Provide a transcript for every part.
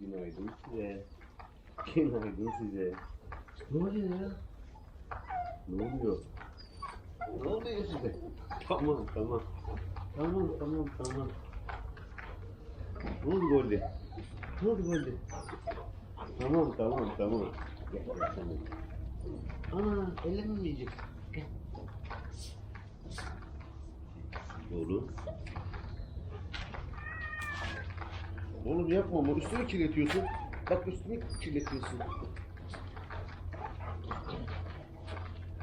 Günaydın size. Günaydın size. Ne oluyor ya? Ne oluyor? Ne oluyor size? Tamam tamam. Tamam tamam tamam. Ne oldu Goldi? Ne oldu Goldi? Tamam tamam tamam. Gel gel tamam. Aa ellenmeyecek. Gel. Doğru. Oğlum yapma ama üstünü kirletiyorsun. Bak üstünü kirletiyorsun.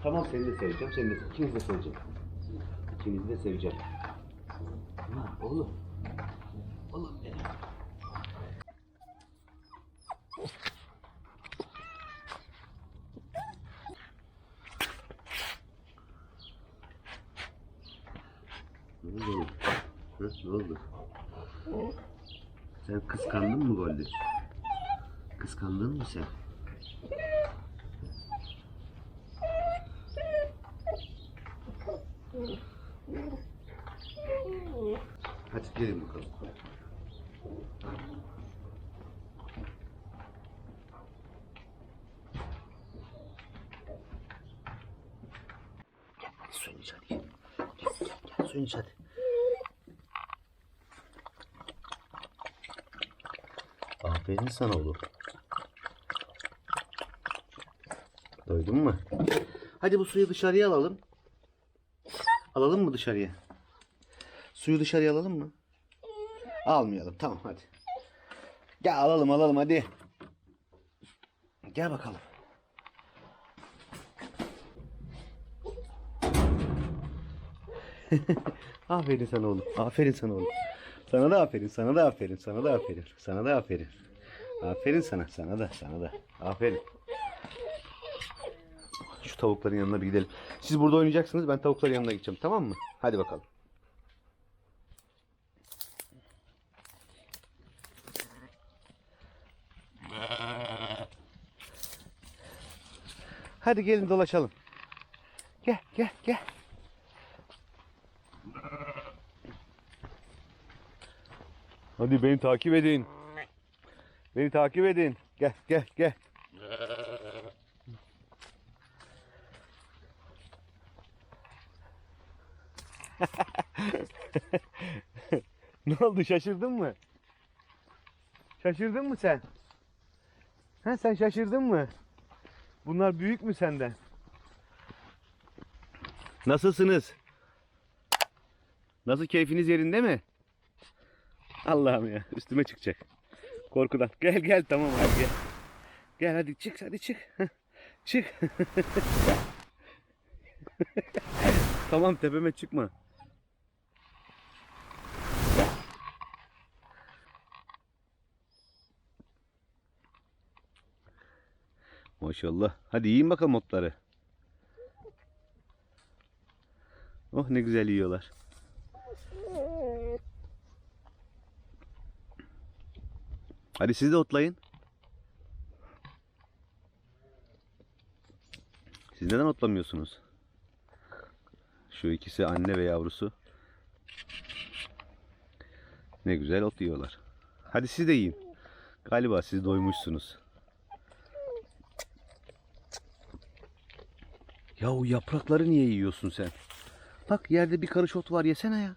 Tamam seni de seveceğim, seni de ikinizi de seveceğim. İkinizi de seveceğim. Ha, oğlum. Oğlum benim. Ne oldu? Ne oldu? Sen kıskandın mı Goldi? Kıskandın mı sen? Hadi gelin bakalım. Gel hadi suyun iç hadi. Gel gel gel, gel suyun iç hadi. Oğlum. Doydun mu? Hadi bu suyu dışarıya alalım. Alalım mı dışarıya? Suyu dışarıya alalım mı? Almayalım. Tamam hadi. Gel alalım alalım hadi. Gel bakalım. aferin sana oğlum. Aferin sana oğlum. Sana da aferin, sana da aferin, sana da aferin. Sana da aferin. Aferin sana, sana da, sana da. Aferin. Şu tavukların yanına bir gidelim. Siz burada oynayacaksınız, ben tavukların yanına gideceğim, tamam mı? Hadi bakalım. Hadi gelin dolaşalım. Gel, gel, gel. Hadi beni takip edin. Beni takip edin. Gel gel gel. ne oldu şaşırdın mı? Şaşırdın mı sen? Ha sen şaşırdın mı? Bunlar büyük mü senden? Nasılsınız? Nasıl keyfiniz yerinde mi? Allah'ım ya üstüme çıkacak. Korkudan. Gel gel tamam hadi gel. Gel hadi çık hadi çık. Çık. tamam tepeme çıkma. Maşallah. Hadi yiyin bakalım otları. Oh ne güzel yiyorlar. Hadi siz de otlayın. Siz neden otlamıyorsunuz? Şu ikisi anne ve yavrusu. Ne güzel ot yiyorlar. Hadi siz de yiyin. Galiba siz doymuşsunuz. Ya o yaprakları niye yiyorsun sen? Bak yerde bir karış ot var yesene ya.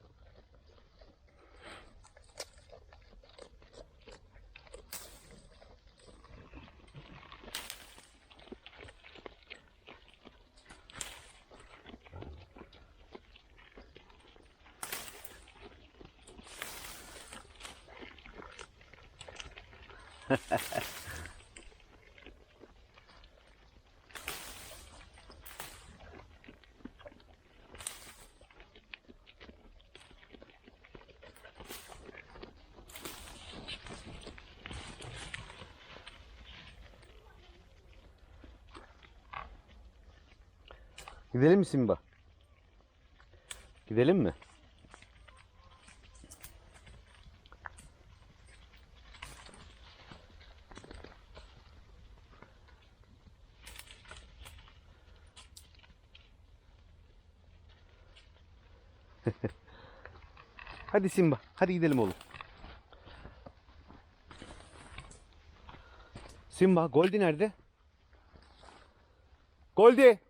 Gidelim mi Simba? Gidelim mi? hadi Simba, hadi gidelim oğlum. Simba, Goldi nerede? Goldi!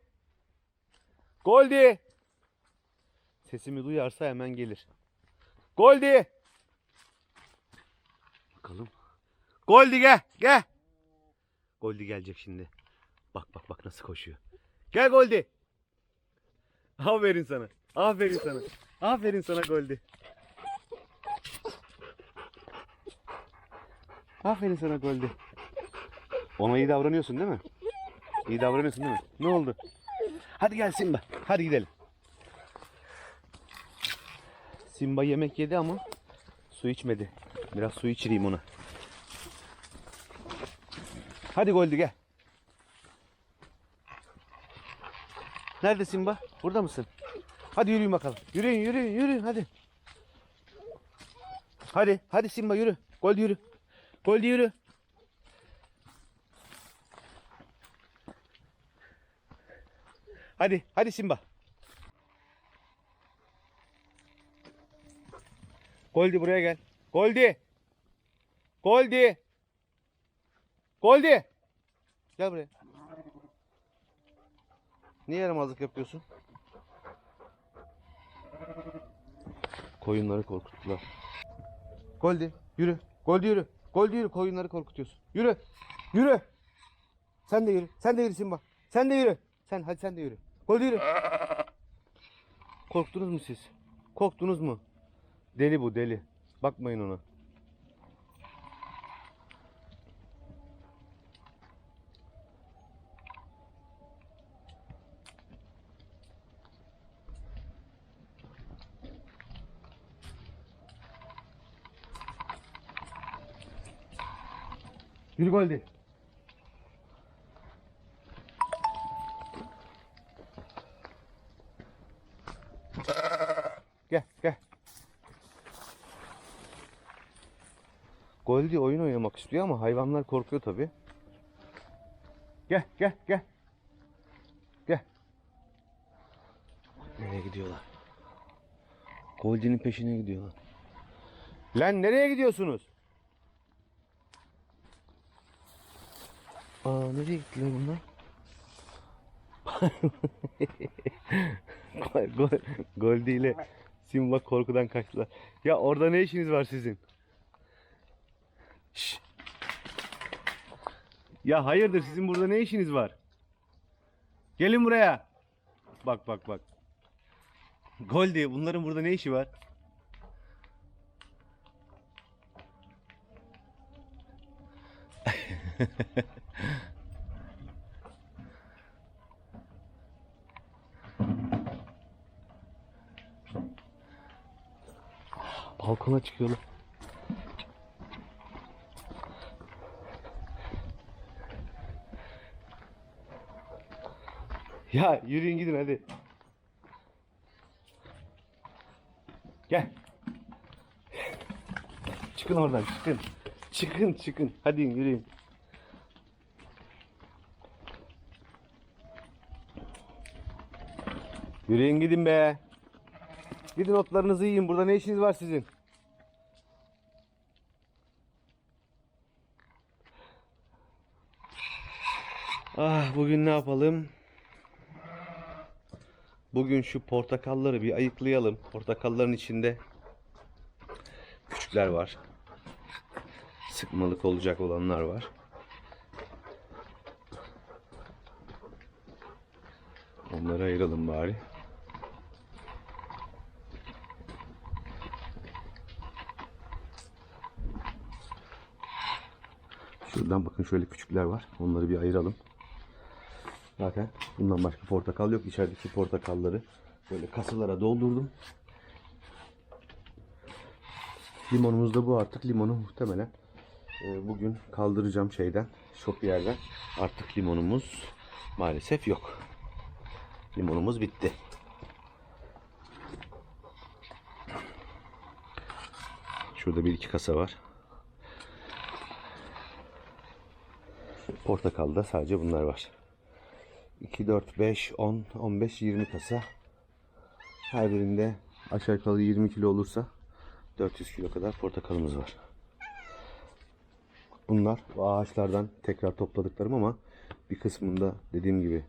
Goldi! Sesimi duyarsa hemen gelir. Goldi! Bakalım. Goldi gel, gel. Goldi gelecek şimdi. Bak bak bak nasıl koşuyor. Gel Goldi. Aferin sana. Aferin sana. Aferin sana Goldi. Aferin sana Goldi. Ona iyi davranıyorsun değil mi? İyi davranıyorsun değil mi? Ne oldu? Hadi gel Simba. Hadi gidelim. Simba yemek yedi ama su içmedi. Biraz su içireyim ona. Hadi Goldi gel. Nerede Simba? Burada mısın? Hadi yürüyün bakalım. Yürüyün yürüyün yürüyün hadi. Hadi hadi Simba yürü. Goldi yürü. Goldi yürü. Hadi hadi Simba. Goldi buraya gel. Goldi. Goldi. Goldi. Gel buraya. Niye yaramazlık yapıyorsun? Koyunları korkuttular. Goldi yürü. Goldi yürü. Goldi yürü. Koyunları korkutuyorsun. Yürü. Yürü. Sen de yürü. Sen de yürü Simba. Sen de yürü. Sen hadi sen de yürü. Goldi yürü. Korktunuz mu siz? Korktunuz mu? Deli bu deli. Bakmayın ona. Yürü Goldi. Goldie oyun oynamak istiyor ama hayvanlar korkuyor tabi. Gel gel gel. Gel. Nereye gidiyorlar? Goldie'nin peşine gidiyorlar. Lan nereye gidiyorsunuz? Aa nereye gittiler bunlar? Gol, Goldie ile Simba korkudan kaçtılar. Ya orada ne işiniz var sizin? Ya hayırdır sizin burada ne işiniz var? Gelin buraya. Bak bak bak. Goldie bunların burada ne işi var? Balkona çıkıyorlar. Ya yürüyün gidin hadi. Gel. Çıkın oradan çıkın. Çıkın çıkın. Hadi yürüyün. Yürüyün gidin be. Gidin otlarınızı yiyin. Burada ne işiniz var sizin? Ah bugün ne yapalım? Bugün şu portakalları bir ayıklayalım. Portakalların içinde küçükler var. Sıkmalık olacak olanlar var. Onları ayıralım bari. Şuradan bakın şöyle küçükler var. Onları bir ayıralım. Zaten bundan başka portakal yok. İçerideki portakalları böyle kasalara doldurdum. Limonumuz da bu artık. Limonu muhtemelen e, bugün kaldıracağım şeyden, yerden. Artık limonumuz maalesef yok. Limonumuz bitti. Şurada bir iki kasa var. Portakalda sadece bunlar var. 2, 4, 5, 10, 15, 20 kasa. Her birinde aşağı yukarı 20 kilo olursa 400 kilo kadar portakalımız var. Bunlar bu ağaçlardan tekrar topladıklarım ama bir kısmında dediğim gibi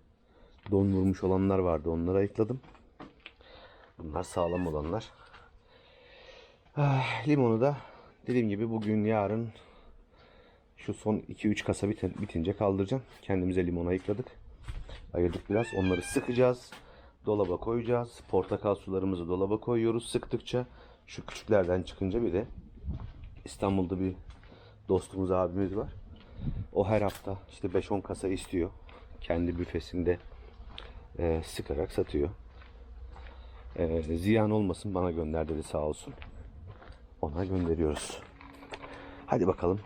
don vurmuş olanlar vardı. Onları ayıkladım. Bunlar sağlam olanlar. Ah, limonu da dediğim gibi bugün yarın şu son 2-3 kasa bit- bitince kaldıracağım. Kendimize limon ayıkladık. Ayırdık biraz. Onları sıkacağız. Dolaba koyacağız. Portakal sularımızı dolaba koyuyoruz sıktıkça. Şu küçüklerden çıkınca bir de İstanbul'da bir dostumuz abimiz var. O her hafta işte 5-10 kasa istiyor. Kendi büfesinde e, sıkarak satıyor. E, ziyan olmasın bana gönder dedi sağ olsun. Ona gönderiyoruz. Hadi bakalım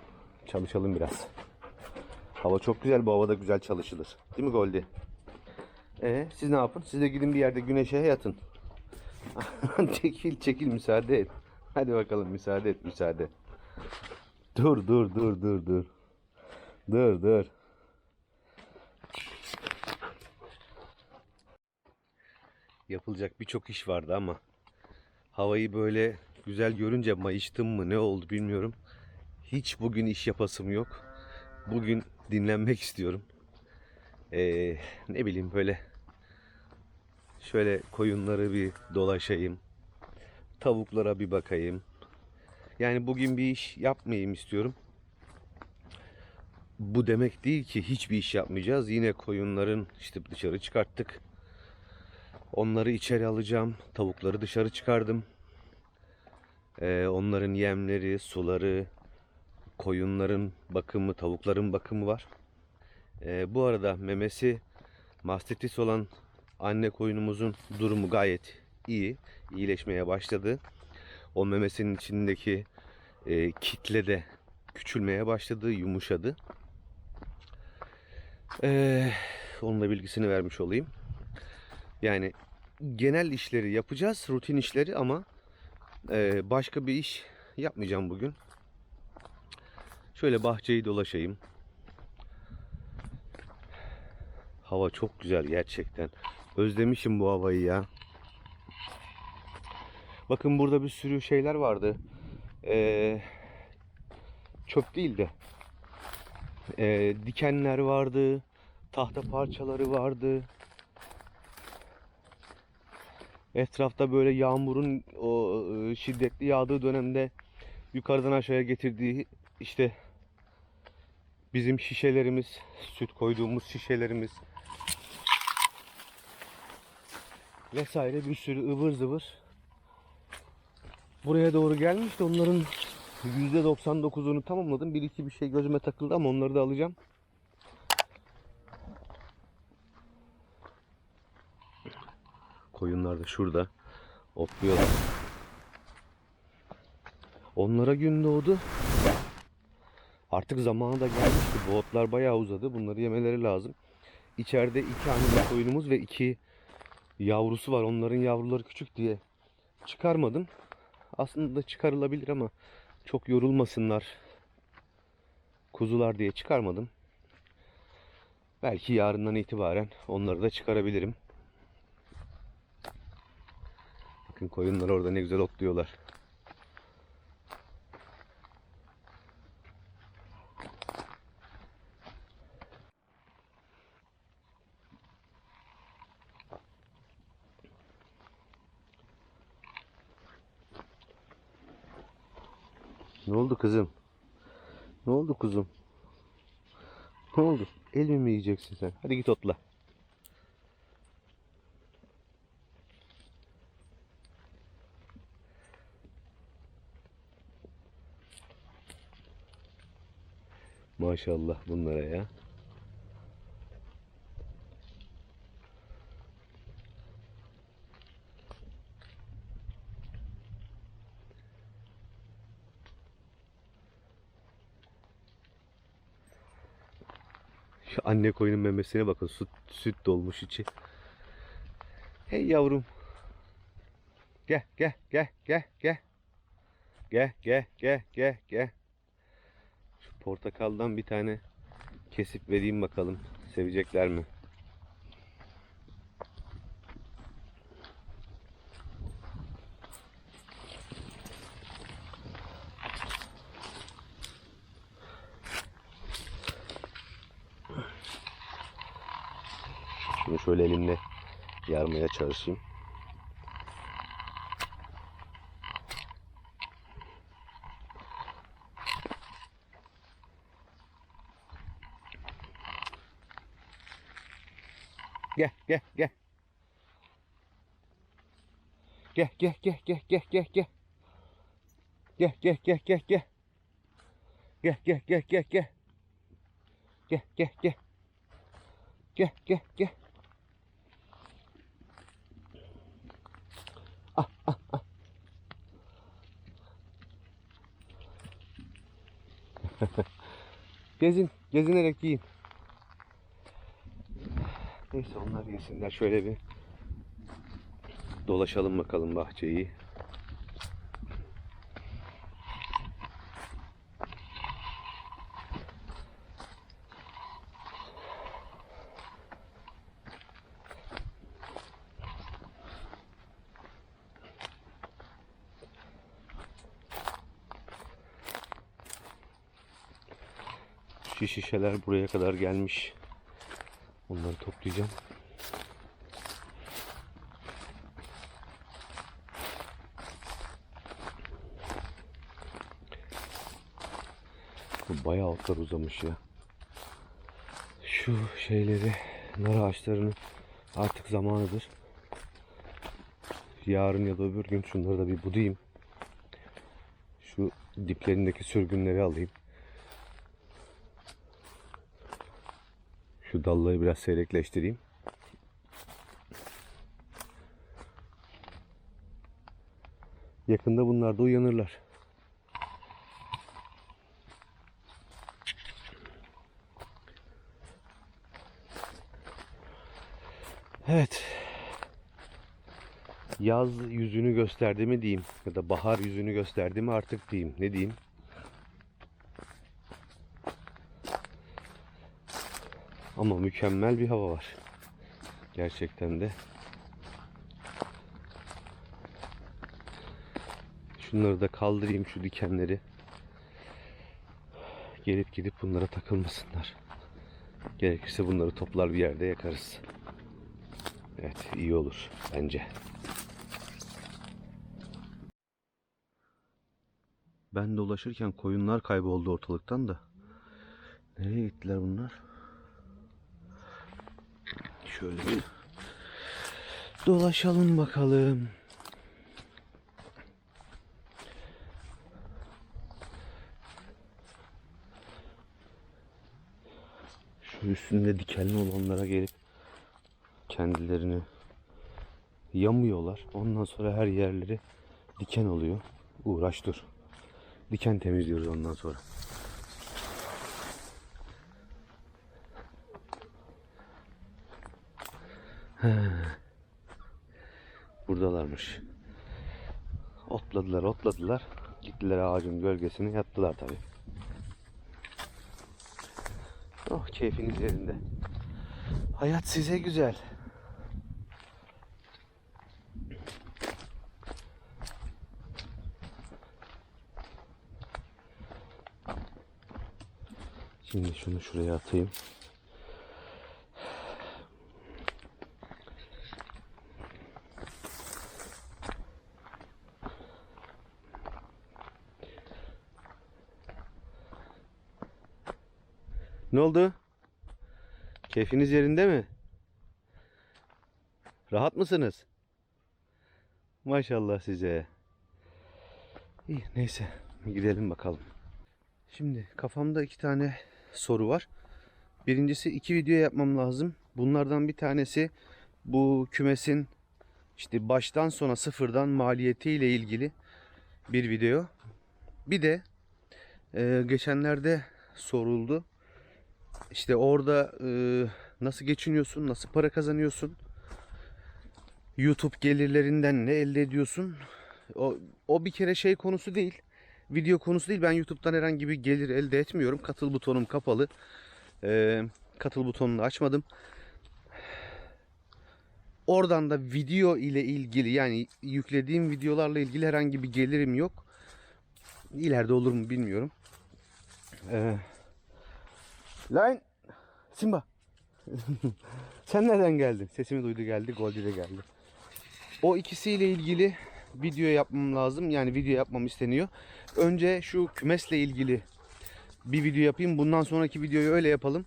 çalışalım biraz. Hava çok güzel bu havada güzel çalışılır. Değil mi Goldi? E siz ne yapın? Siz de gidin bir yerde güneşe yatın. çekil çekil müsaade et. Hadi bakalım müsaade et müsaade. Dur dur dur dur dur. Dur dur. Yapılacak birçok iş vardı ama havayı böyle güzel görünce mayıştım mı ne oldu bilmiyorum. Hiç bugün iş yapasım yok. Bugün dinlenmek istiyorum. Ee, ne bileyim böyle şöyle koyunları bir dolaşayım. Tavuklara bir bakayım. Yani bugün bir iş yapmayayım istiyorum. Bu demek değil ki hiçbir iş yapmayacağız. Yine koyunların işte dışarı çıkarttık. Onları içeri alacağım. Tavukları dışarı çıkardım. Ee, onların yemleri, suları, koyunların bakımı, tavukların bakımı var. Ee, bu arada memesi mastitis olan anne koyunumuzun durumu gayet iyi. İyileşmeye başladı. O memesinin içindeki e, kitle de küçülmeye başladı, yumuşadı. Ee, onun da bilgisini vermiş olayım. Yani genel işleri yapacağız, rutin işleri ama e, başka bir iş yapmayacağım bugün. Şöyle bahçeyi dolaşayım. Hava çok güzel gerçekten. Özlemişim bu havayı ya. Bakın burada bir sürü şeyler vardı. Ee, çöp değil de ee, dikenler vardı. Tahta parçaları vardı. Etrafta böyle yağmurun o e, şiddetli yağdığı dönemde yukarıdan aşağıya getirdiği işte bizim şişelerimiz, süt koyduğumuz şişelerimiz vesaire bir sürü ıvır zıvır buraya doğru gelmiş de onların %99'unu tamamladım. Bir iki bir şey gözüme takıldı ama onları da alacağım. Koyunlar da şurada otluyorlar. Onlara gün doğdu. Artık zamanı da gelmişti. Bu otlar bayağı uzadı. Bunları yemeleri lazım. İçeride iki anne koyunumuz ve iki yavrusu var. Onların yavruları küçük diye çıkarmadım. Aslında çıkarılabilir ama çok yorulmasınlar kuzular diye çıkarmadım. Belki yarından itibaren onları da çıkarabilirim. Bakın koyunlar orada ne güzel otluyorlar. Ne oldu kızım? Ne oldu kuzum? Ne oldu? El mi yiyeceksin sen? Hadi git otla. Maşallah bunlara ya. Anne koyunun memesine bakın. Süt, süt dolmuş içi. Hey yavrum. Gel gel gel gel gel. Gel gel gel gel gel. Şu portakaldan bir tane kesip vereyim bakalım. Sevecekler mi? Şunu şöyle elimle yarmaya çalışayım. Gel gel gel. Gel gel gel gel gel gel gel. Gel gel gel gel gel. Gel gel gel gel gel. Gel gel gel. Gel gel gel. Ah ah ah. Gezin, gezinerek yiyin. Neyse onlar yesinler. Şöyle bir dolaşalım bakalım bahçeyi. Şu şişeler buraya kadar gelmiş. Onları toplayacağım. Bayağı otlar uzamış ya. Şu şeyleri, nar ağaçlarının artık zamanıdır. Yarın ya da öbür gün şunları da bir budayım. Şu diplerindeki sürgünleri alayım. Şu dalları biraz seyrekleştireyim. Yakında bunlar da uyanırlar. Evet. Yaz yüzünü gösterdi mi diyeyim ya da bahar yüzünü gösterdi mi artık diyeyim. Ne diyeyim? Ama mükemmel bir hava var. Gerçekten de. Şunları da kaldırayım şu dikenleri. Gelip gidip bunlara takılmasınlar. Gerekirse bunları toplar bir yerde yakarız. Evet iyi olur bence. Ben dolaşırken koyunlar kayboldu ortalıktan da. Nereye gittiler bunlar? Şöyle bir dolaşalım bakalım. Şu üstünde dikenli olanlara gelip kendilerini yamıyorlar. Ondan sonra her yerleri diken oluyor. Uğraş dur. Diken temizliyoruz ondan sonra. Buradalarmış. Otladılar, otladılar. Gittiler ağacın gölgesine yattılar tabi. Oh keyfiniz yerinde. Hayat size güzel. Şimdi şunu şuraya atayım. Oldu? Keyfiniz yerinde mi? Rahat mısınız? Maşallah size. İyi neyse gidelim bakalım. Şimdi kafamda iki tane soru var. Birincisi iki video yapmam lazım. Bunlardan bir tanesi bu kümesin işte baştan sona sıfırdan maliyetiyle ilgili bir video. Bir de e, geçenlerde soruldu. İşte orada e, nasıl geçiniyorsun, nasıl para kazanıyorsun? YouTube gelirlerinden ne elde ediyorsun? O, o bir kere şey konusu değil. Video konusu değil. Ben YouTube'dan herhangi bir gelir elde etmiyorum. Katıl butonum kapalı. E, katıl butonunu açmadım. Oradan da video ile ilgili yani yüklediğim videolarla ilgili herhangi bir gelirim yok. İleride olur mu bilmiyorum. Eee Lan Simba. Sen nereden geldin? Sesimi duydu geldi. Goldi de geldi. O ikisiyle ilgili video yapmam lazım. Yani video yapmam isteniyor. Önce şu kümesle ilgili bir video yapayım. Bundan sonraki videoyu öyle yapalım.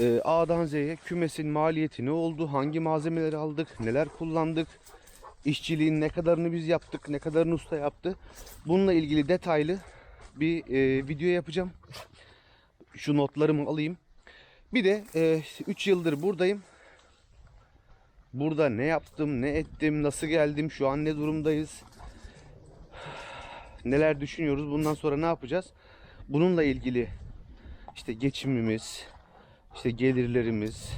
Ee, A'dan Z'ye kümesin maliyeti ne oldu? Hangi malzemeleri aldık? Neler kullandık? İşçiliğin ne kadarını biz yaptık? Ne kadarını usta yaptı? Bununla ilgili detaylı bir e, video yapacağım. Şu notlarımı alayım. Bir de 3 yıldır buradayım. Burada ne yaptım, ne ettim, nasıl geldim, şu an ne durumdayız? Neler düşünüyoruz? Bundan sonra ne yapacağız? Bununla ilgili işte geçimimiz, işte gelirlerimiz,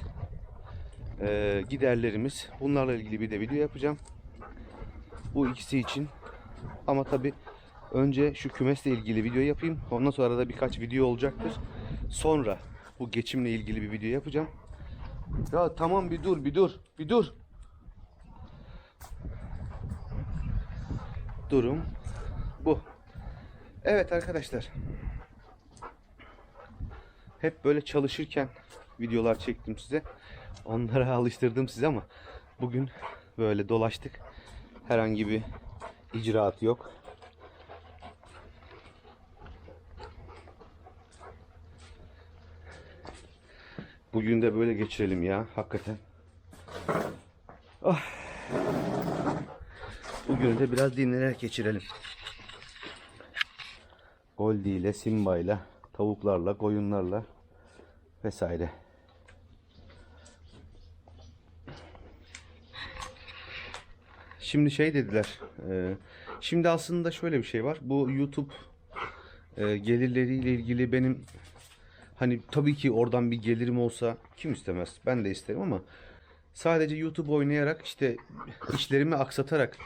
e, giderlerimiz bunlarla ilgili bir de video yapacağım. Bu ikisi için. Ama tabi önce şu kümesle ilgili video yapayım. Ondan sonra da birkaç video olacaktır. Sonra bu geçimle ilgili bir video yapacağım. Ya tamam bir dur bir dur bir dur. Durum bu. Evet arkadaşlar. Hep böyle çalışırken videolar çektim size. Onlara alıştırdım size ama bugün böyle dolaştık. Herhangi bir icraat yok. Bugün de böyle geçirelim ya hakikaten. Oh. Bugün de biraz dinlenerek geçirelim. Goldie ile Simba ile tavuklarla, koyunlarla vesaire. Şimdi şey dediler. e, şimdi aslında şöyle bir şey var. Bu YouTube e, gelirleriyle ilgili benim hani tabii ki oradan bir gelirim olsa kim istemez? Ben de isterim ama sadece YouTube oynayarak işte işlerimi aksatarak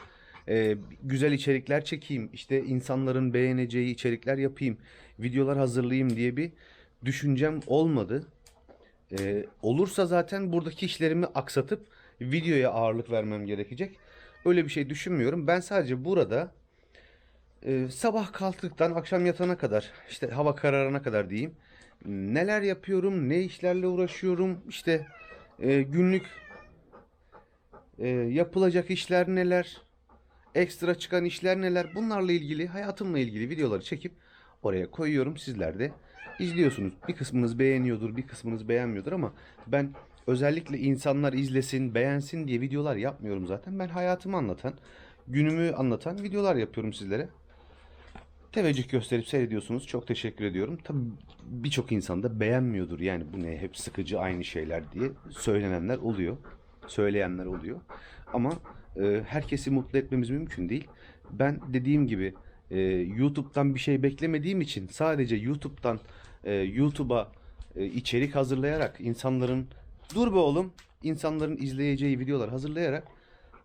e, güzel içerikler çekeyim, işte insanların beğeneceği içerikler yapayım, videolar hazırlayayım diye bir düşüncem olmadı. E, olursa zaten buradaki işlerimi aksatıp videoya ağırlık vermem gerekecek. Öyle bir şey düşünmüyorum. Ben sadece burada e, sabah kalktıktan akşam yatana kadar, işte hava kararana kadar diyeyim. Neler yapıyorum, ne işlerle uğraşıyorum, işte e, günlük e, yapılacak işler neler, ekstra çıkan işler neler, bunlarla ilgili, hayatımla ilgili videoları çekip oraya koyuyorum. Sizler de izliyorsunuz. Bir kısmınız beğeniyordur, bir kısmınız beğenmiyordur ama ben özellikle insanlar izlesin, beğensin diye videolar yapmıyorum zaten. Ben hayatımı anlatan, günümü anlatan videolar yapıyorum sizlere. Teveccüh gösterip seyrediyorsunuz. Çok teşekkür ediyorum. Tabii birçok insan da beğenmiyordur. Yani bu ne hep sıkıcı aynı şeyler diye söylenenler oluyor. Söyleyenler oluyor. Ama e, herkesi mutlu etmemiz mümkün değil. Ben dediğim gibi e, YouTube'dan bir şey beklemediğim için sadece YouTube'dan e, YouTube'a e, içerik hazırlayarak insanların dur be oğlum insanların izleyeceği videolar hazırlayarak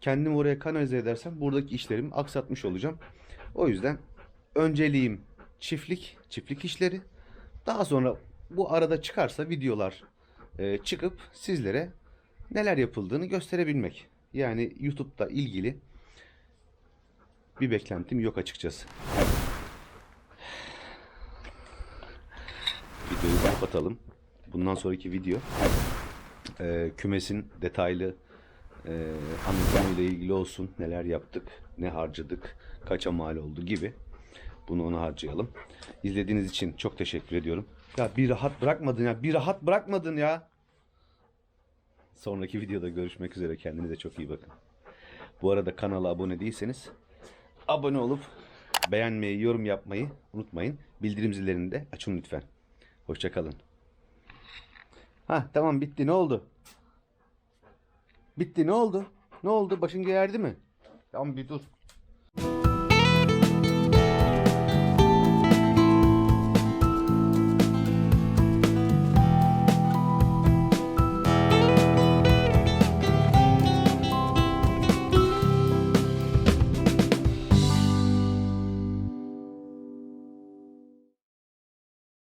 kendimi oraya kanalize edersem buradaki işlerimi aksatmış olacağım. O yüzden önceliğim çiftlik, çiftlik işleri. Daha sonra bu arada çıkarsa videolar e, çıkıp sizlere neler yapıldığını gösterebilmek. Yani YouTube'da ilgili bir beklentim yok açıkçası. Videoyu kapatalım. Bundan sonraki video e, kümesin detaylı e, anlatımıyla ilgili olsun. Neler yaptık, ne harcadık, kaça mal oldu gibi. Bunu ona harcayalım. İzlediğiniz için çok teşekkür ediyorum. Ya bir rahat bırakmadın ya. Bir rahat bırakmadın ya. Sonraki videoda görüşmek üzere. Kendinize çok iyi bakın. Bu arada kanala abone değilseniz abone olup beğenmeyi, yorum yapmayı unutmayın. Bildirim zillerini de açın lütfen. Hoşçakalın. Ha tamam bitti. Ne oldu? Bitti ne oldu? Ne oldu? Başın gerdi mi? Tamam bir dur.